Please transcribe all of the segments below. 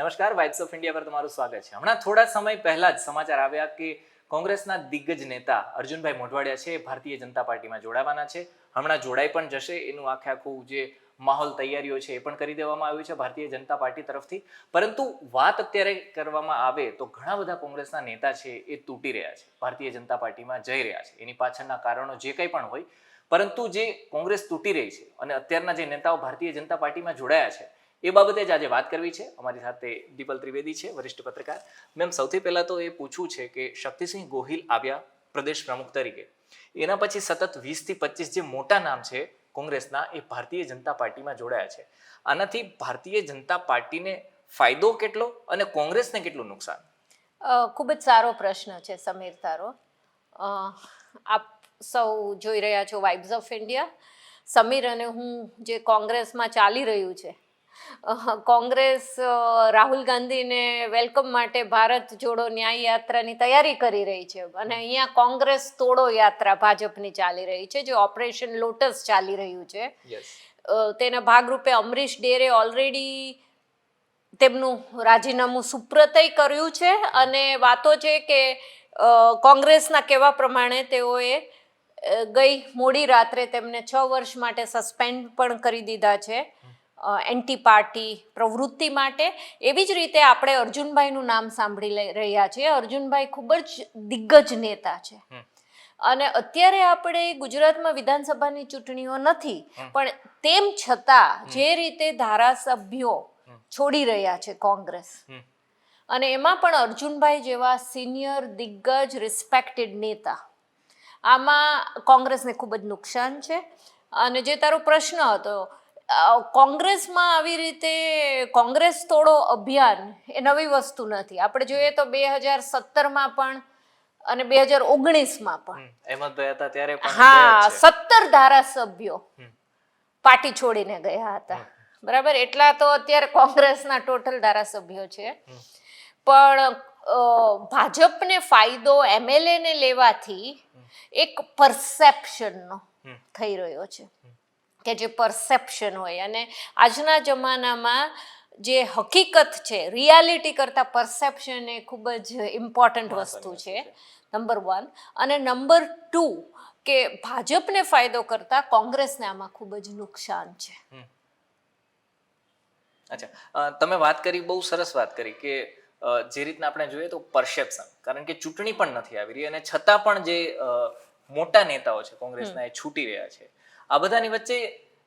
નમસ્કાર vibes of India પર તમારું સ્વાગત છે. હમણાં થોડા સમય પહેલા જ સમાચાર આવ્યા કે કોંગ્રેસના દિગ્ગજ નેતા અર્જુનભાઈ મોઢવાડિયા છે, ભારતીય જનતા પાર્ટીમાં જોડાવાના છે. હમણાં જોડાઈ પણ જશે, એનું આખે આખું જે માહોલ તૈયારીઓ છે એ પણ કરી દેવામાં આવ્યું છે ભારતીય જનતા પાર્ટી તરફથી. પરંતુ વાત અત્યારે કરવામાં આવે તો ઘણા બધા કોંગ્રેસના નેતા છે એ તૂટી રહ્યા છે. ભારતીય જનતા પાર્ટીમાં જઈ રહ્યા છે. એની પાછળના કારણો જે કંઈ પણ હોય. પરંતુ જે કોંગ્રેસ તૂટી રહી છે અને અત્યારના જે નેતાઓ ભારતીય જનતા પાર્ટીમાં જોડાયા છે એ બાબતે જ આજે વાત કરવી છે. અમારી સાથે દીપલ ત્રિવેદી છે, વરિષ્ઠ પત્રકાર. મેમ, સૌથી પહેલા તો એ પૂછવું છે કે શક્તિસિંહ ગોહિલ આવ્યા પ્રદેશ પ્રમુખ તરીકે. એના પછી સતત વીસથી પચીસ જે મોટા નામ છે કોંગ્રેસના એ ભારતીય જનતા પાર્ટીમાં જોડાયા છે. આનાથી ભારતીય જનતા પાર્ટીને ફાયદો કેટલો અને કોંગ્રેસને કેટલું નુકસાન? ખૂબ જ સારો પ્રશ્ન છે, સમીર તારો. આપ સૌ જોઈ રહ્યા છો વાઇબ્સ ઓફ ઇન્ડિયા સમીર અને હું જે કોંગ્રેસમાં ચાલી રહ્યું છે કોંગ્રેસ રાહુલ ગાંધીને વેલકમ માટે ભારત જોડો ન્યાય યાત્રાની તૈયારી કરી રહી છે. અને અહીંયા કોંગ્રેસ તોડો યાત્રા ભાજપની ચાલી રહી છે જે ઓપરેશન લોટસ ચાલી રહ્યું છે. તેના ભાગરૂપે અમરીશ ડેરે ઓલરેડી તેમનું રાજીનામું સુપ્રતય કર્યું છે. અને વાતો છે કે કોંગ્રેસના કહેવા પ્રમાણે તેઓએ ગઈ મોડી રાત્રે તેમને છ વર્ષ માટે સસ્પેન્ડ પણ કરી દીધા છે. એન્ટી પાર્ટી પ્રવૃત્તિ માટે એવી જ રીતે આપણે અર્જુનભાઈનું નામ સાંભળી લઈ રહ્યા છીએ. અર્જુનભાઈ ખૂબ જ દિગ્ગજ નેતા છે. અને અત્યારે આપણે ગુજરાતમાં વિધાનસભાની ચૂંટણીઓ નથી પણ તેમ છતાં જે રીતે ધારાસભ્યો છોડી રહ્યા છે કોંગ્રેસ. અને એમાં પણ અર્જુનભાઈ જેવા સિનિયર દિગ્ગજ રિસ્પેક્ટેડ નેતા. આમાં કોંગ્રેસને ખૂબ જ નુકસાન છે. અને જે તારો પ્રશ્ન હતો કોંગ્રેસમાં આવી રીતે કોંગ્રેસ તોડો અભિયાન એ નવી વસ્તુ નથી. આપણે જોઈએ તો બે હજાર સત્તરમાં પણ અને બે હજાર ઓગણીસમાં પણ. હતા ત્યારે પણ હા. સત્તર ધારાસભ્યો. પાર્ટી છોડીને ગયા હતા. બરાબર? એટલા તો અત્યારે કોંગ્રેસના ટોટલ ધારાસભ્યો છે. પણ ભાજપને ફાયદો એમએલએ ને લેવાથી એક પરસેપ્શનનો. થઈ રહ્યો છે. કે જે પરસેપ્શન હોય. અને આજના જમાનામાં જે હકીકત છે રિયાલિટી કરતાં પરસેપ્શન એ ખૂબ જ ઇમ્પોર્ટન્ટ વસ્તુ છે. નંબર વન અને નંબર ટુ કે ભાજપને ફાયદો કરતાં કોંગ્રેસને આમાં ખૂબ જ નુકસાન છે. અચ્છા. તમે વાત કરી બહુ સરસ વાત કરી કે જે રીતના આપણે જોઈએ તો પરસેપ્શન કારણ કે ચૂંટણી પણ નથી આવી રહી અને છતાં પણ જે મોટા નેતાઓ છે કોંગ્રેસના એ છૂટી રહ્યા છે. આ બધાની વચ્ચે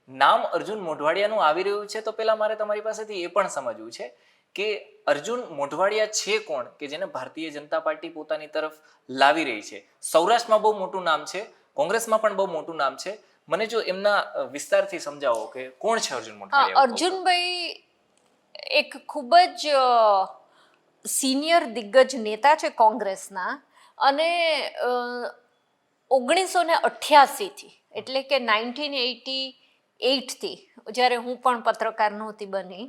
નામ અર્જુન મોઢવાડિયાનું આવી રહ્યું છે. તો પેલા મારે તમારી પાસેથી એ પણ સમજવું છે કે અર્જુન મોઢવાડિયા છે કોણ? કે જેને ભારતીય જનતા પાર્ટી પોતાની તરફ લાવી રહી છે. સૌરાષ્ટ્રમાં બહુ મોટું નામ છે. કોંગ્રેસમાં પણ બહુ મોટું નામ છે. મને જો એમના વિસ્તારથી સમજાવો કે કોણ છે અર્જુન મોઢવાડિયા? અર્જુનભાઈ એક ખૂબ જ સિનિયર દિગ્ગજ નેતા છે કોંગ્રેસના અને ઓગણીસો ને અઠ્યાસીથી એટલે કે નાઇન્ટીન એટી એઇટથી જ્યારે હું પણ પત્રકાર નહોતી બની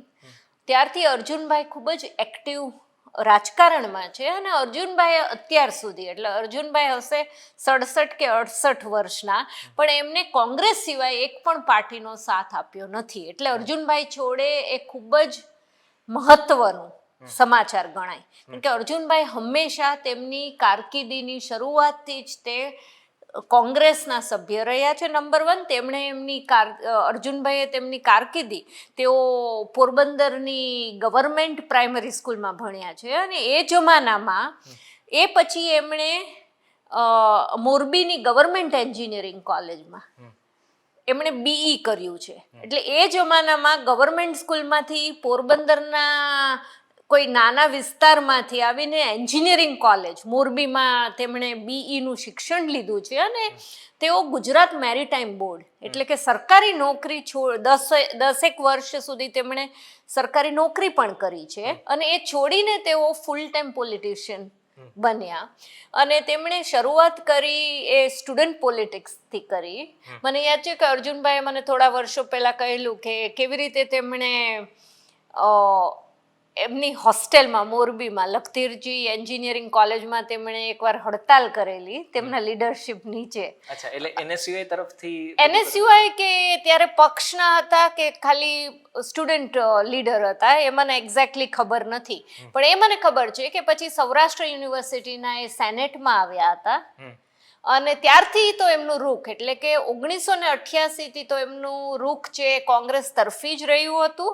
ત્યારથી અર્જુનભાઈ ખૂબ જ એક્ટિવ રાજકારણમાં છે અને અર્જુનભાઈ અત્યાર સુધી એટલે અર્જુનભાઈ હશે સડસઠ કે અડસઠ વર્ષના પણ એમને કોંગ્રેસ સિવાય એક પણ પાર્ટીનો સાથ આપ્યો નથી. એટલે અર્જુનભાઈ છોડે એ ખૂબ જ મહત્વનું સમાચાર ગણાય. કેમ કે અર્જુનભાઈ હંમેશા તેમની કારકિર્દીની શરૂઆતથી જ તે કોંગ્રેસના સભ્ય રહ્યા છે. નંબર વન તેમણે એમની કાર અર્જુનભાઈએ તેમની કારકિર્દી તેઓ પોરબંદરની ગવર્મેન્ટ પ્રાઇમરી સ્કૂલમાં ભણ્યા છે અને એ જમાનામાં એ પછી એમણે મોરબીની ગવર્મેન્ટ એન્જિનિયરિંગ કોલેજમાં એમણે બીઈ કર્યું છે. એટલે એ જમાનામાં ગવર્મેન્ટ સ્કૂલમાંથી પોરબંદરના કોઈ નાના વિસ્તારમાંથી આવીને એન્જિનિયરિંગ કોલેજ મોરબીમાં તેમણે બીઈનું શિક્ષણ લીધું છે અને તેઓ ગુજરાત મેરીટાઈમ બોર્ડ એટલે કે સરકારી નોકરી છોડ દસ દસેક વર્ષ સુધી તેમણે સરકારી નોકરી પણ કરી છે અને એ છોડીને તેઓ ફૂલ ટાઈમ પોલિટિશિયન બન્યા. અને તેમણે શરૂઆત કરી એ સ્ટુડન્ટ પોલિટિક્સથી કરી. મને યાદ છે કે અર્જુનભાઈએ મને થોડા વર્ષો પહેલાં કહેલું કે કેવી રીતે તેમણે એમની હોસ્ટેલમાં મોરબીમાં લખધીરજી એન્જિનિયરિંગ કોલેજમાં તેમણે એકવાર હડતાલ કરેલી તેમના લીડરશિપ નીચે. અચ્છા એટલે એનએસયુઆઈ તરફથી એનએસયુઆઈ કે ત્યારે પક્ષના હતા કે ખાલી સ્ટુડન્ટ લીડર હતા? એ મને એક્ઝેક્ટલી ખબર નથી. પણ એ મને ખબર છે કે પછી સૌરાષ્ટ્ર યુનિવર્સિટીના એ સેનેટમાં આવ્યા હતા. અને ત્યારથી તો એમનું રૂખ, એટલે કે ઓગણીસો ને અઠ્યાસીથી તો એમનું રૂખ છે કોંગ્રેસ તરફી જ રહ્યું હતું.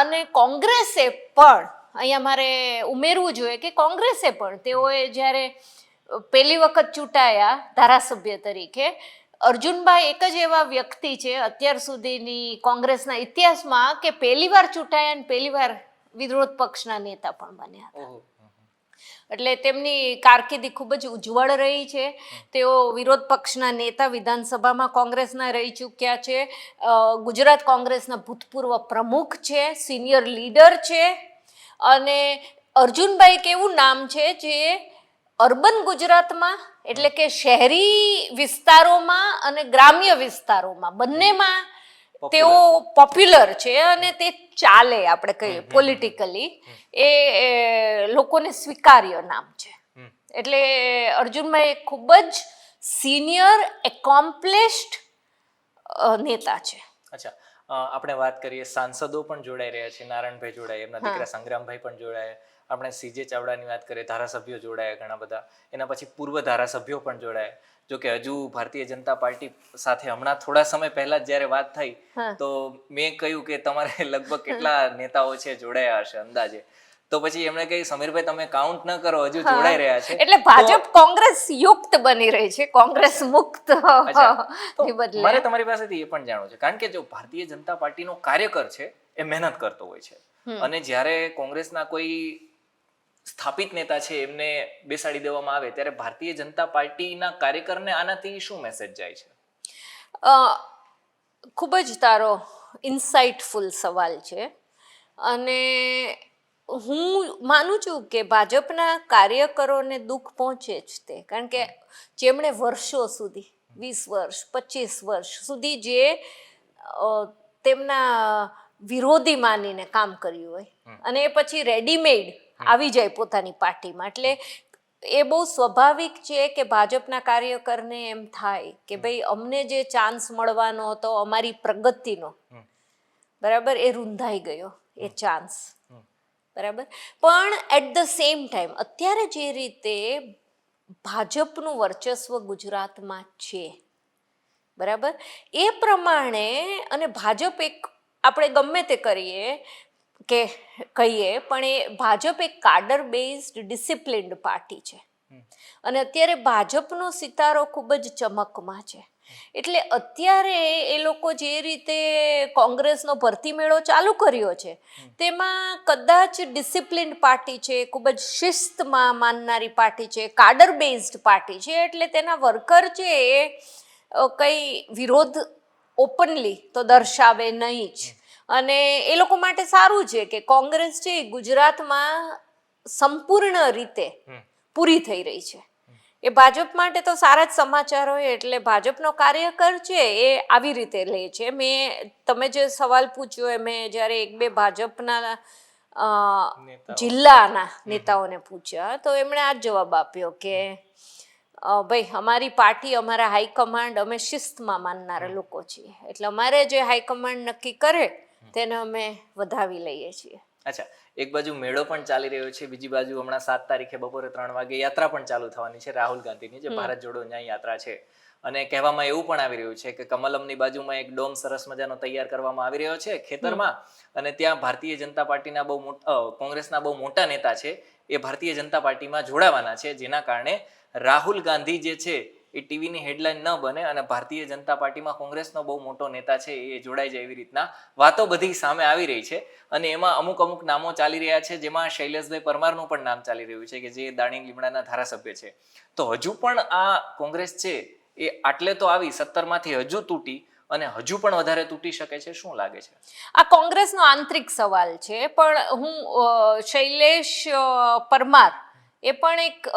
અને કોંગ્રેસે પણ, અહીંયા મારે ઉમેરવું જોઈએ કે કોંગ્રેસે પણ તેઓએ જ્યારે પહેલી વખત ચૂંટાયા ધારાસભ્ય તરીકે, અર્જુનભાઈ એક જ એવા વ્યક્તિ છે અત્યાર સુધીની કોંગ્રેસના ઇતિહાસમાં કે પહેલીવાર ચૂંટાયા અને પહેલીવાર વિરોધ પક્ષના નેતા પણ બન્યા ઓહો. એટલે તેમની કારકિર્દી ખૂબ જ ઉજ્જવળ રહી છે. તેઓ વિરોધ પક્ષના નેતા વિધાનસભામાં કોંગ્રેસના રહી ચૂક્યા છે. ગુજરાત કોંગ્રેસના ભૂતપૂર્વ પ્રમુખ છે, સિનિયર લીડર છે. અને અર્જુનભાઈ એક એવું નામ છે જે અર્બન ગુજરાતમાં એટલે કે શહેરી વિસ્તારોમાં અને ગ્રામ્ય વિસ્તારોમાં બંનેમાં તેઓ પોપ્યુલર છે અને તે ચાલે આપણે કહીએ પોલિટિકલી એ લોકોને સ્વીકાર્ય નામ છે. એટલે અર્જુનભાઈ ખૂબ જ સિનિયર એકોમ્પ્લિશ્ડ નેતા છે. અચ્છા. આપણે વાત કરીએ સાંસદો પણ જોડાઈ રહ્યા છે. નારાયણભાઈ જોડાય એમના દીકરા સંગ્રામભાઈ પણ જોડાયા. આપણે સીજે ચાવડાની વાત કરીએ ધારાસભ્યો જોડાયા ઘણા બધા. એના પછી પૂર્વ ધારાસભ્યો પણ જોડાયા. જો કે હજુ ભારતીય જનતા પાર્ટી સાથે હમણાં થોડા સમય પહેલા જ જ્યારે વાત થઈ તો મેં કહ્યું કે તમારે લગભગ કેટલા નેતાઓ છે જોડાયા હશે અંદાજે. તો પછી એમણે કહ્યું સમીરભાઈ તમે કાઉન્ટ ન કરો હજુ જોડાઈ રહ્યા છે. એટલે ભાજપ કોંગ્રેસ યુક્ત બની રહી છે કોંગ્રેસ મુક્ત મારે તમારી પાસેથી એ પણ જાણવું છે કારણ કે જો ભારતીય જનતા પાર્ટીનો કાર્યકર છે એ મહેનત કરતો હોય છે. અને જ્યારે કોંગ્રેસના કોઈ સ્થાપિત નેતા છે એમને બેસાડી દેવામાં આવે ત્યારે ભારતીય જનતા પાર્ટીના કાર્યકરને આનાથી શું મેસેજ જાય છે? ખૂબ જ તારો ઇન્સાઇટફુલ સવાલ છે. અને હું માનું છું કે ભાજપના કાર્યકરોને દુઃખ પહોંચે જ તે. કારણ કે જેમણે વર્ષો સુધી વીસ વર્ષ પચીસ વર્ષ સુધી જે તેમના વિરોધી માનીને કામ કર્યું હોય અને એ પછી રેડીમેડ આવી જાય પોતાની પાર્ટીમાં. એટલે એ બહુ સ્વાભાવિક છે કે ભાજપના કાર્યકરને એમ થાય કે ભાઈ અમને જે ચાન્સ મળવાનો હતો અમારી પ્રગતિનો. બરાબર? એ રૂંધાઈ ગયો એ ચાન્સ બરાબર? પણ એટ ધ સેમ ટાઈમ અત્યારે જે રીતે ભાજપનું વર્ચસ્વ ગુજરાતમાં છે બરાબર? એ પ્રમાણે અને ભાજપ એક આપણે ગમે તે કરીએ કે કહીએ પણ એ ભાજપ એક કાડર બેઝડ ડિસિપ્લિન્ડ પાર્ટી છે. અને અત્યારે ભાજપનો સિતારો ખૂબ જ ચમકમાં છે. એટલે અત્યારે એ લોકો જે રીતે કોંગ્રેસનો ભરતી મેળો ચાલુ કર્યો છે તેમાં કદાચ ડિસિપ્લિન્ડ પાર્ટી છે ખૂબ જ શિસ્તમાં માનનારી પાર્ટી છે કાડર બેઝડ પાર્ટી છે એટલે તેના વર્કર છે એ કંઈ વિરોધ ઓપનલી તો દર્શાવે નહીં જ. અને એ લોકો માટે સારું છે કે કોંગ્રેસ છે એ ગુજરાતમાં સંપૂર્ણ રીતે પૂરી થઈ રહી છે. એ ભાજપ માટે તો સારા જ સમાચાર હોય એટલે ભાજપનો કાર્યકર છે એ આવી રીતે લે છે. મેં તમે જે સવાલ પૂછ્યો એ મેં જ્યારે એક બે ભાજપના જિલ્લાના નેતાઓને પૂછ્યા તો એમણે આ જ જવાબ આપ્યો કે ભાઈ અમારી પાર્ટી અમારા હાઈકમાન્ડ અમે શિસ્તમાં માનનારા લોકો છીએ. એટલે અમારે જે હાઈકમાન્ડ નક્કી કરે તેને અમે વધાવી લઈએ છીએ. અચ્છા એક બાજુ મેળો પણ ચાલી રહ્યો છે બીજી બાજુ હમણાં સાત તારીખે બપોરે ત્રણ વાગે યાત્રા પણ ચાલુ થવાની છે રાહુલ ગાંધીની જે ભારત જોડો ન્યાય યાત્રા છે. અને કહેવામાં એવું પણ આવી રહ્યું છે કે કમલમની બાજુમાં એક ડોમ સરસ મજાનો તૈયાર કરવામાં આવી રહ્યો છે ખેતરમાં. અને ત્યાં ભારતીય જનતા પાર્ટીના બહુ મોટા કોંગ્રેસના બહુ મોટા નેતા છે એ ભારતીય જનતા પાર્ટીમાં જોડાવાના છે જેના કારણે રાહુલ ગાંધી જે છે એ ટીવીની હેડલાઇન ન બને અને ભારતીય જનતા પાર્ટીમાં કોંગ્રેસનો બહુ મોટો નેતા છે એ જોડાઈ જાય એવી રીતના વાતો બધી સામે આવી રહી છે અને એમાં અમુક અમુક નામો ચાલી રહ્યા છે, જેમાં શૈલેષભાઈ પરમારનું પણ નામ ચાલી રહ્યું છે કે જે દાણી લીમડાના ધારાસભ્ય છે. તો હજુ પણ આ કોંગ્રેસ છે એ આટલે તો આવી સત્તરમાંથી હજુ તૂટી અને હજુ પણ વધારે તૂટી શકે છે, શું લાગે છે? આ કોંગ્રેસનો આંતરિક સવાલ છે, પણ હું શૈલેષ પરમાર એ પણ એક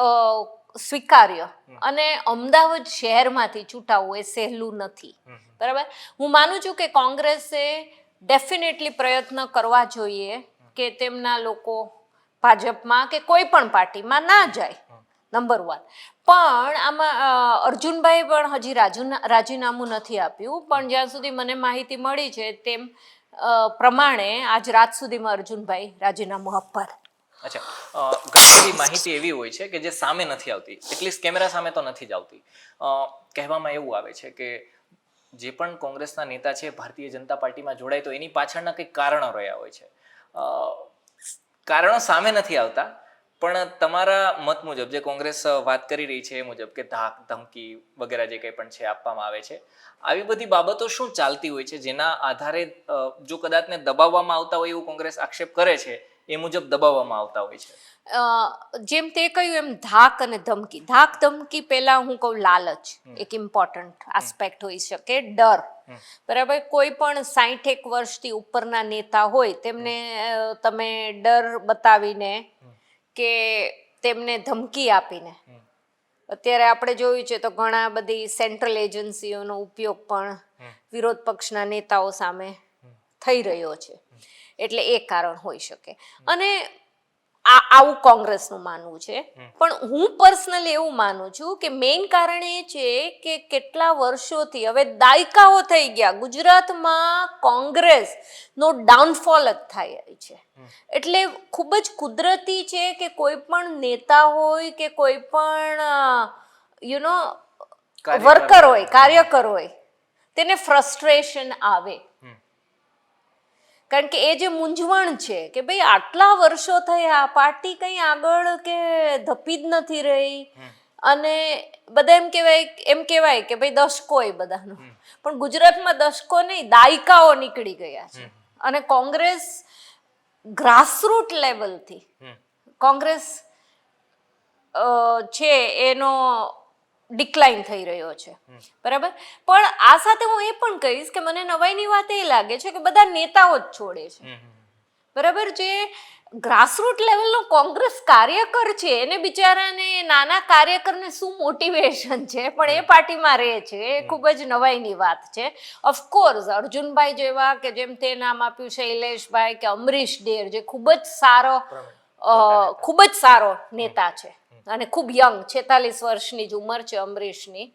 સ્વીકાર્ય. અને અમદાવાદ શહેરમાંથી છૂટાવવું એ સહેલું નથી. બરાબર? હું માનું છું કે કોંગ્રેસે ડેફિનેટલી પ્રયત્ન કરવા જોઈએ કે તેમના લોકો ભાજપમાં કે કોઈ પણ પાર્ટીમાં ના જાય. Number one. પણ આમાં અર્જુનભાઈ પણ હજી રાજુના રાજીનામું નથી આપ્યું. પણ જ્યાં સુધી મને માહિતી મળી છે તેમ પ્રમાણે આજ રાત સુધીમાં અર્જુનભાઈ રાજીનામું આપવાના. અચ્છા. ઘણી બધી માહિતી એવી હોય છે કે જે સામે નથી આવતી. એટલીસ્ટ કેમેરા સામે તો નથી જ આવતી. કહેવામાં એવું આવે છે કે જે પણ કોંગ્રેસના નેતા છે, ભારતીય જનતા પાર્ટીમાં જોડાય, તો એની પાછળના કંઈક કારણો રહ્યા હોય છે. કારણો સામે નથી આવતા, પણ તમારા મત મુજબ, જે કોંગ્રેસ વાત કરી રહી છે એ મુજબ કે ધાક, ધમકી વગેરે જે કંઈ પણ છે આપવામાં આવે છે, આવી બધી બાબતો શું ચાલતી હોય છે જેના આધારે જો કદાચને દબાવવામાં આવતા હોય એવું કોંગ્રેસ આક્ષેપ કરે છે એ મુજબ દબાવવામાં આવતા હોય છે. જેમ તે કહ્યું એમ ધાક અને ધમકી. ધાક ધમકી પહેલા હું કહું લાલચ એક ઇમ્પોર્ટન્ટ આસ્પેક્ટ હોઈ શકે. ડર. બરાબર? કોઈ પણ સાઠેક વર્ષથી ઉપરના નેતા હોય તેમને તમે ડર બતાવીને કે તેમને ધમકી આપીને. અત્યારે આપણે જોયું છે તો ઘણા બધી સેન્ટ્રલ એજન્સીઓનો ઉપયોગ પણ વિરોધ પક્ષના નેતાઓ સામે થઈ રહ્યો છે. એટલે એ કારણ હોઈ શકે. અને આ આવું કોંગ્રેસનું માનવું છે. પણ હું પર્સનલી એવું માનું છું કે મેઇન કારણ એ છે કે કેટલા વર્ષોથી હવે દાયકાઓ થઈ ગયા ગુજરાતમાં કોંગ્રેસ નો ડાઉનફોલ જ થાય છે. એટલે ખૂબ જ કુદરતી છે કે કોઈ પણ નેતા હોય કે કોઈ પણ યુ નો વર્કર હોય. કાર્યકર હોય તેને ફ્રસ્ટ્રેશન આવે. કારણ કે એ જે મૂંઝવણ છે કે ભાઈ આટલા વર્ષો થયા પાર્ટી કંઈ આગળ કે ધપી જ નથી રહી? અને બધા એમ કહેવાય એમ કહેવાય કે ભાઈ દશકો એ બધાનો. પણ ગુજરાતમાં દશકો નહીં દાયકાઓ નીકળી ગયા છે. અને કોંગ્રેસ ગ્રાસરૂટ લેવલથી કોંગ્રેસ છે એનો ડિક્લાઇન થઈ રહ્યો છે. બરાબર? પણ આ સાથે હું એ પણ કહીશ કે મને નવાઈની વાત એ લાગે છે કે બધા નેતાઓ જ છોડે છે. બરાબર? જે ગ્રાસરૂટ લેવલનો કોંગ્રેસ કાર્યકર છે એને બિચારાને નાના કાર્યકરને શું મોટિવેશન છે? પણ એ પાર્ટીમાં રહે છે. એ ખૂબ જ નવાઈની વાત છે. ઓફકોર્સ અર્જુનભાઈ જેવા કે જેમ તે નામ આપ્યું શૈલેષભાઈ કે અમરીશ ડેર જે ખૂબ જ સારો ખૂબ જ સારો નેતા છે. અને ખૂબ યંગ છેતાલીસ વર્ષની જ ઉંમર છે અમરીશની.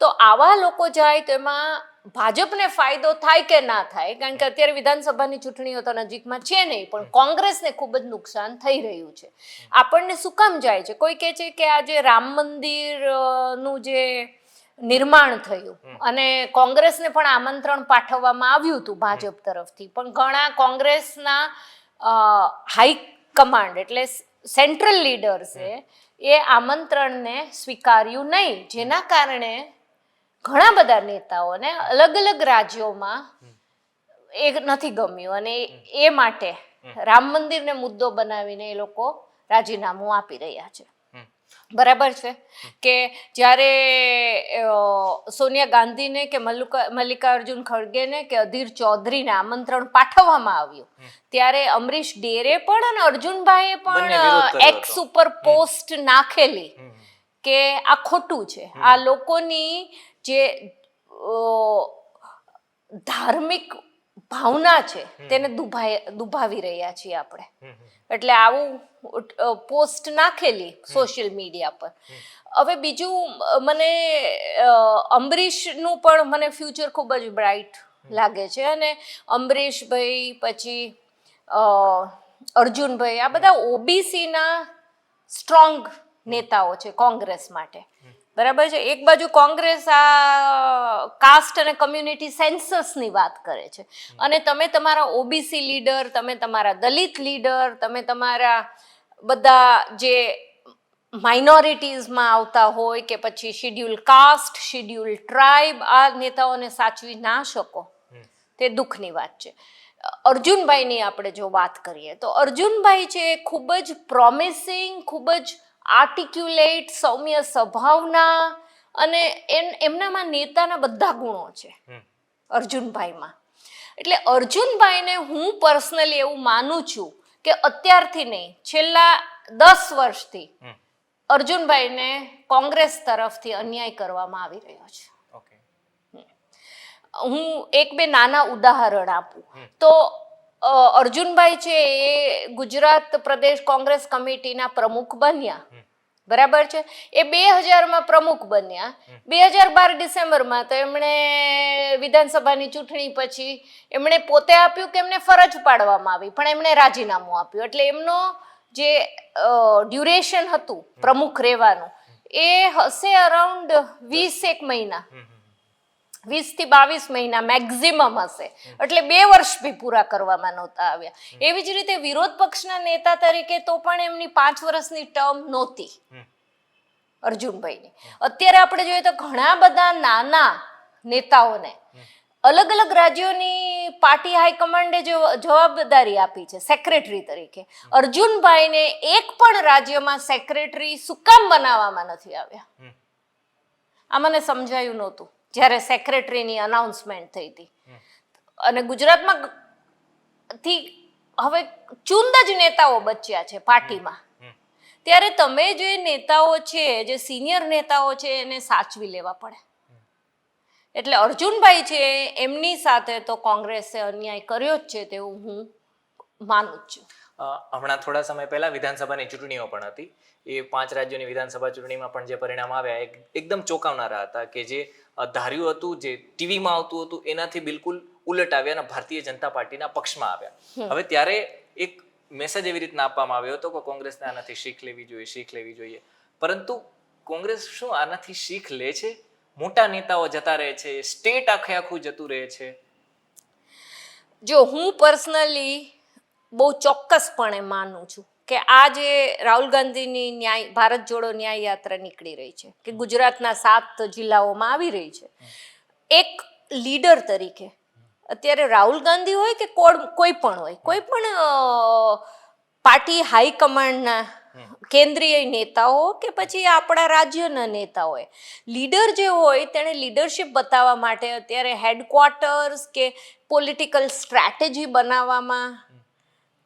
તો આવા લોકો જાય તો એમાં ભાજપને ફાયદો થાય કે ના થાય? કારણ કે અત્યારે વિધાનસભાની ચૂંટણીઓ તો નજીકમાં છે નહીં પણ કોંગ્રેસને ખૂબ જ નુકસાન થઈ રહ્યું છે. આપણને શું કામ જાય છે? કોઈ કહે છે કે આ જે રામ મંદિરનું જે નિર્માણ થયું અને કોંગ્રેસને પણ આમંત્રણ પાઠવવામાં આવ્યું હતું ભાજપ તરફથી. પણ ઘણા કોંગ્રેસના હાઈ કમાન્ડ એટલે સેન્ટ્રલ લીડર્સે એ આમંત્રણને સ્વીકાર્યું નહીં. જેના કારણે ઘણા બધા નેતાઓને અલગ અલગ રાજ્યોમાં એ નથી ગમ્યું અને એ માટે રામ મંદિરને મુદ્દો બનાવીને એ લોકો રાજીનામું આપી રહ્યા છે. બરાબર છે કે જ્યારે સોનિયા ગાંધીને કે મલ્લિકા મલ્લિકાર્જુન ખડગેને કે અધીર ચૌધરીને આમંત્રણ પાઠવવામાં આવ્યું ત્યારે અમરીશ ડેરે પણ અને અર્જુનભાઈએ પણ એક્સ ઉપર પોસ્ટ નાખેલી કે આ ખોટું છે. આ લોકોની જે ધાર્મિક ભાવના છે, તેને દુભાઈ, દુભાવી રહ્યા છીએ આપણે. એટલે આવું પોસ્ટ નાખેલી સોશિયલ મીડિયા પર. હવે બીજું, મને અંબરીશનું પણ મને ફ્યુચર ખૂબ જ બ્રાઇટ લાગે છે અને અમરીશભાઈ પછી અર્જુનભાઈ, આ બધા ઓબીસીના સ્ટ્રોંગ નેતાઓ છે કોંગ્રેસ માટે. બરાબર છે? એક બાજુ કોંગ્રેસ આ કાસ્ટ અને કમ્યુનિટી સેન્સસની વાત કરે છે. અને તમે તમારા ઓબીસી લીડર તમે તમારા દલિત લીડર તમે તમારા બધા જે માઇનોરિટીઝમાં આવતા હોય કે પછી શિડ્યુલ કાસ્ટ શિડ્યુલ ટ્રાઇબ આ નેતાઓને સાચવી ના શકો. તે દુઃખની વાત છે. અર્જુનભાઈની આપણે જો વાત કરીએ તો અર્જુનભાઈ છે એ ખૂબ જ પ્રોમિસિંગ ખૂબ જ આર્ટિક્યુલેટ સૌમ્ય સ્વભાવના અને એમનામાં નેતાના બધા ગુણો છે અર્જુનભાઈમાં. એટલે અર્જુનભાઈને હું પર્સનલી એવું માનું છું કે અત્યારથી નહીં છેલ્લા દસ વર્ષથી અર્જુનભાઈને કોંગ્રેસ તરફથી અન્યાય કરવામાં આવી રહ્યો છે. ઓકે. હું એક બે નાના ઉદાહરણ આપું. તો અર્જુનભાઈ છે એ ગુજરાત પ્રદેશ કોંગ્રેસ કમિટીના પ્રમુખ બન્યા. બરાબર છે? એ બે હજારમાં પ્રમુખ બન્યા. બે હજાર બાર ડિસેમ્બરમાં તો એમણે વિધાનસભાની ચૂંટણી પછી એમણે પોતે આપ્યું કે એમને ફરજ પાડવામાં આવી પણ એમણે રાજીનામું આપ્યું. એટલે એમનો જે ડ્યુરેશન હતું પ્રમુખ રહેવાનું એ હશે અરાઉન્ડ વીસ એક મહિના. વીસથી બાવીસ મહિના મેક્ઝિમમ હશે. એટલે બે વર્ષ બી પૂરા કરવામાં નહોતા આવ્યા. એવી જ રીતે વિરોધ પક્ષના નેતા તરીકે તો પણ એમની પાંચ વર્ષની ટર્મ નહોતી. અર્જુનભાઈની. અત્યારે આપણે જોઈએ તો ઘણા બધા નાના નેતાઓને અલગ અલગ રાજ્યોની પાર્ટી હાઈકમાન્ડે જો જવાબદારી આપી છે સેક્રેટરી તરીકે. અર્જુનભાઈને એક પણ રાજ્યમાં સેક્રેટરી સુકામ બનાવવામાં નથી આવ્યા. આ મને સમજાયું નહોતું. જ્યારે સેક્રેટરીની અનાઉન્સમેન્ટ થઈ હતી. અને ગુજરાતમાં થી હવે ચુંદ જ નેતાઓ બચ્યા છે પાર્ટીમાં. ત્યારે તમે જે નેતાઓ છે જે સિનિયર નેતાઓ છે એને સાચવી લેવા પડે. એટલે અર્જુનભાઈ છે એમની સાથે તો કોંગ્રેસે અન્યાય કર્યો જ છે તેવું હું માનું છું. હમણાં થોડા સમય પહેલા વિધાનસભાની ચૂંટણીઓ પણ હતી. એ પાંચ રાજ્યોની વિધાનસભા ચૂંટણીમાં પણ જે પરિણામ આવ્યા એકદમ ચોંકાવનારા હતા કે જે ધાર્યું હતું જે ટીવીમાં આવતું હતું એનાથી બિલકુલ ઉલટ આવ્યા અને ભારતીય જનતા પાર્ટીના પક્ષમાં આવ્યા. હવે ત્યારે એક મેસેજ એવી રીતના આપવામાં આવ્યો હતો કે કોંગ્રેસને આનાથી શીખ લેવી જોઈએ શીખ લેવી જોઈએ. પરંતુ કોંગ્રેસ શું આનાથી શીખ લે છે? મોટા નેતાઓ જતા રહે છે સ્ટેટ આખે આખું જતું રહે છે. જો હું પર્સનલી બહુ ચોક્કસપણે માનું છું કે આ જે રાહુલ ગાંધીની ન્યાય, ભારત જોડો ન્યાય યાત્રા નીકળી રહી છે, કે ગુજરાતના સાત જિલ્લાઓમાં આવી રહી છે. એક લીડર તરીકે, અત્યારે રાહુલ ગાંધી હોય કે કોઈ પણ હોય, કોઈ પણ પાર્ટી હાઈકમાન્ડના કેન્દ્રીય નેતાઓ કે પછી આપણા રાજ્યના નેતાઓએ લીડર જે હોય તેણે લીડરશિપ બતાવવા માટે અત્યારે હેડક્વાર્ટર્સ કે પોલિટિકલ સ્ટ્રેટેજી બનાવવામાં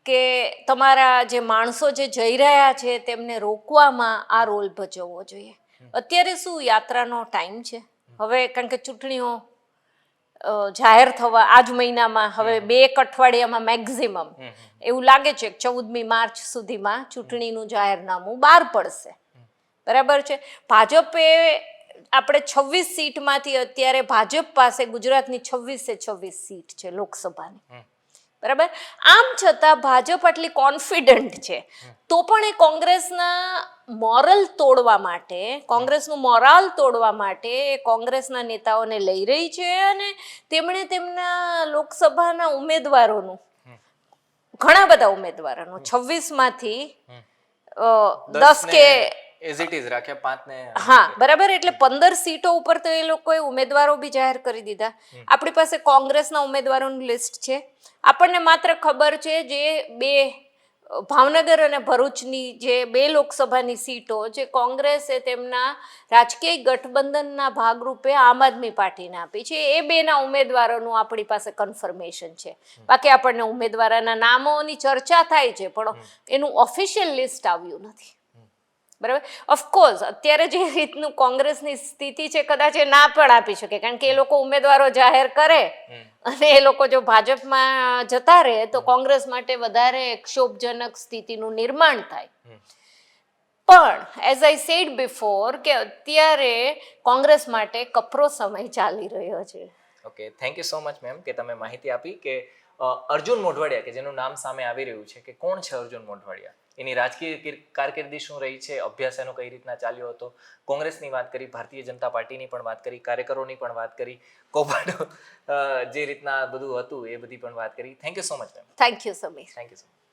કે તમારા જે માણસો જે જઈ રહ્યા છે તેમને રોકવામાં આ રોલ ભજવવો જોઈએ. અત્યારે શું યાત્રાનો ટાઈમ છે? હવે કારણ કે ચૂંટણીઓ જાહેર થવા આજ મહિનામાં હવે બે એક અઠવાડિયામાં મેક્ઝિમમ. એવું લાગે છે કે ચૌદમી માર્ચ સુધીમાં ચૂંટણીનું જાહેરનામું બહાર પડશે. બરાબર છે? ભાજપે આપણે છવ્વીસ સીટમાંથી અત્યારે ભાજપ પાસે ગુજરાતની છવ્વીસે છવ્વીસ સીટ છે લોકસભાની. બરાબર? આમ છતાં ભાજપ આટલી કોન્ફિડન્ટ છે. તો પણ એ કોંગ્રેસના મોરલ તોડવા માટે કોંગ્રેસનું મોરાલ તોડવા માટે એ કોંગ્રેસના નેતાઓને લઈ રહી છે અને તેમણે તેમના લોકસભાના ઉમેદવારોનું ઘણા બધા ઉમેદવારોનું છવ્વીસમાંથી દસ કે એઝ ઇટ ઇઝ રાખ્યા પાંચ ને હા બરાબર? એટલે પંદર સીટો ઉપર તો એ લોકોએ ઉમેદવારો બી જાહેર કરી દીધા. આપણી પાસે કોંગ્રેસના ઉમેદવારોની લિસ્ટ છે. આપણને માત્ર ખબર છે જે બે ભાવનગર અને ભરૂચની જે બે લોકસભાની સીટો જે કોંગ્રેસે તેમના રાજકીય ગઠબંધનના ભાગરૂપે આમ આદમી પાર્ટીને આપી છે. એ બેના ઉમેદવારોનું આપણી પાસે કન્ફર્મેશન છે. બાકી આપણને ઉમેદવારોના નામોની ચર્ચા થાય છે પણ એનું ઓફિશિયલ લિસ્ટ આવ્યું નથી. બરાબર? ઓફકોર્સ અત્યારે જે રીતનું કોંગ્રેસની સ્થિતિ છે કદાચ એ ના પણ આપી શકે. કારણ કે એ લોકો ઉમેદવારો જાહેર કરે અને એ લોકો જો ભાજપમાં જતા રહે તો કોંગ્રેસ માટે વધારે ક્ષોભજનક સ્થિતિનું નિર્માણ થાય. પણ એઝ આઈ સેડ બિફોર કે અત્યારે કોંગ્રેસ માટે કપરો સમય ચાલી રહ્યો છે. Okay thank you so much ma'am કે તમે માહિતી આપી કે અર્જુન મોઢવાડિયા કે જેનું નામ સામે આવી રહ્યું છે કે કોણ છે અર્જુન મોઢવાડિયા? એની રાજકીય કારકિર્દી શું રહી છે? અભ્યાસ એનો કઈ રીતના ચાલ્યો હતો? કોંગ્રેસની વાત કરી ભારતીય જનતા પાર્ટીની પણ વાત કરી કાર્યકરોની પણ વાત કરી કૌભાંડો જે રીતના બધું હતું એ બધી પણ વાત કરી. Thank you so much ma'am thank you Sameer thank you so much